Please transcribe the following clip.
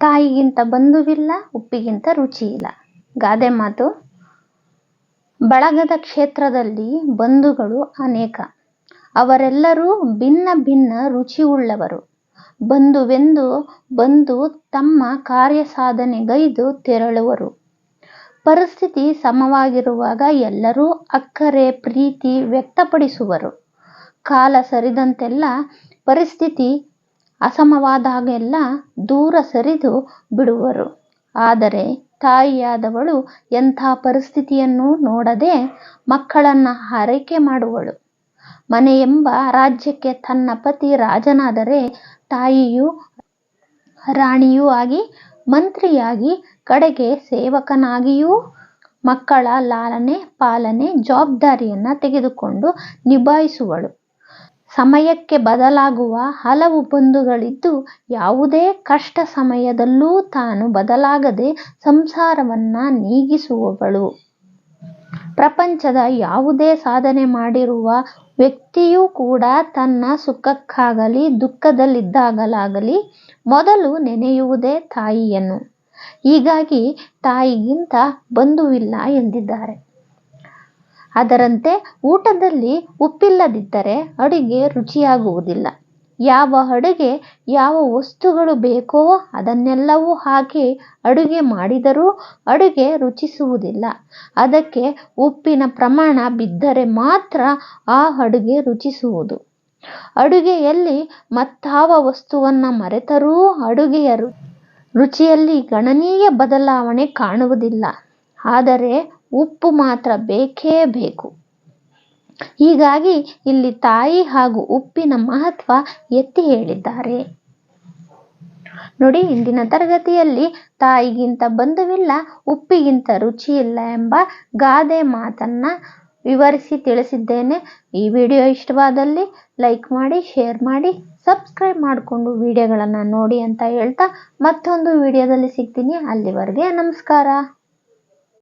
ತಾಯಿಗಿಂತ ಬಂಧುವಿಲ್ಲ, ಉಪ್ಪಿಗಿಂತ ರುಚಿ ಇಲ್ಲ ಗಾದೆ ಮಾತು, ಬಳಗದ ಕ್ಷೇತ್ರದಲ್ಲಿ ಬಂಧುಗಳು ಅನೇಕ. ಅವರೆಲ್ಲರೂ ಭಿನ್ನ ಭಿನ್ನ ರುಚಿಯುಳ್ಳವರು. ಬಂಧುವೆಂದು ಬಂದು ತಮ್ಮ ಕಾರ್ಯ ಸಾಧನೆಗೈದು ತೆರಳುವರು. ಪರಿಸ್ಥಿತಿ ಸಮವಾಗಿರುವಾಗ ಎಲ್ಲರೂ ಅಕ್ಕರೆ ಪ್ರೀತಿ ವ್ಯಕ್ತಪಡಿಸುವರು. ಕಾಲ ಸರಿದಂತೆಲ್ಲ ಪರಿಸ್ಥಿತಿ ಅಸಮವಾದಾಗೆಲ್ಲ ದೂರ ಸರಿದು ಬಿಡುವರು. ಆದರೆ ತಾಯಿಯಾದವಳು ಎಂಥ ಪರಿಸ್ಥಿತಿಯನ್ನೂ ನೋಡದೆ ಮಕ್ಕಳನ್ನ ಆರೈಕೆ ಮಾಡುವಳು. ಮನೆಯೆಂಬ ರಾಜ್ಯಕ್ಕೆ ತನ್ನ ಪತಿ ರಾಜನಾದರೆ ತಾಯಿಯು ರಾಣಿಯೂ ಆಗಿ, ಮಂತ್ರಿಯಾಗಿ, ಕಡೆಗೆ ಸೇವಕನಾಗಿಯೂ ಮಕ್ಕಳ ಲಾಲನೆ, ಪಾಲನೆ, ಜವಾಬ್ದಾರಿಯನ್ನು ತೆಗೆದುಕೊಂಡು ನಿಭಾಯಿಸುವಳು. ಸಮಯಕ್ಕೆ ಬದಲಾಗುವ ಹಲವು ಬಂಧುಗಳಿದ್ದು ಯಾವುದೇ ಕಷ್ಟ ಸಮಯದಲ್ಲೂ ತಾನು ಬದಲಾಗದೆ ಸಂಸಾರವನ್ನು ನೀಗಿಸುವವಳು. ಪ್ರಪಂಚದ ಯಾವುದೇ ಸಾಧನೆ ಮಾಡಿರುವ ವ್ಯಕ್ತಿಯೂ ಕೂಡ ತನ್ನ ಸುಖಕ್ಕಾಗಲಿ ದುಃಖದಲ್ಲಿದ್ದಾಗಲಾಗಲಿ ಮೊದಲು ನೆನೆಯುವುದೇ ತಾಯಿಯನ್ನು. ಹೀಗಾಗಿ ತಾಯಿಗಿಂತ ಬಂಧುವಿಲ್ಲ ಎಂದಿದ್ದಾರೆ. ಅದರಂತೆ ಊಟದಲ್ಲಿ ಉಪ್ಪಿಲ್ಲದಿದ್ದರೆ ಅಡುಗೆ ರುಚಿಯಾಗುವುದಿಲ್ಲ. ಯಾವ ಅಡುಗೆ, ಯಾವ ವಸ್ತುಗಳು ಬೇಕೋ ಅದನ್ನೆಲ್ಲವೂ ಹಾಕಿ ಅಡುಗೆ ಮಾಡಿದರೂ ಅಡುಗೆ ರುಚಿಸುವುದಿಲ್ಲ. ಅದಕ್ಕೆ ಉಪ್ಪಿನ ಪ್ರಮಾಣ ಬಿದ್ದರೆ ಮಾತ್ರ ಆ ಅಡುಗೆ ರುಚಿಸುವುದು. ಅಡುಗೆಯಲ್ಲಿ ಮತ್ತಾವ ವಸ್ತುವನ್ನ ಮರೆತರೂ ಅಡುಗೆಯ ರುಚಿಯಲ್ಲಿ ಗಣನೀಯ ಬದಲಾವಣೆ ಕಾಣುವುದಿಲ್ಲ. ಆದರೆ ಉಪ್ಪು ಮಾತ್ರ ಬೇಕೇ ಬೇಕು. ಹೀಗಾಗಿ ಇಲ್ಲಿ ತಾಯಿ ಹಾಗೂ ಉಪ್ಪಿನ ಮಹತ್ವ ಎತ್ತಿ ಹೇಳಿದ್ದಾರೆ. ನೋಡಿ, ಇಂದಿನ ತರಗತಿಯಲ್ಲಿ ತಾಯಿಗಿಂತ ಬಂಧುವಿಲ್ಲ, ಉಪ್ಪಿಗಿಂತ ರುಚಿ ಇಲ್ಲ ಎಂಬ ಗಾದೆ ಮಾತನ್ನ ವಿವರಿಸಿ ತಿಳಿಸಿದ್ದೇನೆ. ಈ ವಿಡಿಯೋ ಇಷ್ಟವಾದಲ್ಲಿ ಲೈಕ್ ಮಾಡಿ, ಶೇರ್ ಮಾಡಿ, ಸಬ್ಸ್ಕ್ರೈಬ್ ಮಾಡಿಕೊಂಡು ವಿಡಿಯೋಗಳನ್ನು ನೋಡಿ ಅಂತ ಹೇಳ್ತಾ ಮತ್ತೊಂದು ವಿಡಿಯೋದಲ್ಲಿ ಸಿಗ್ತೀನಿ. ಅಲ್ಲಿವರೆಗೆ ನಮಸ್ಕಾರ.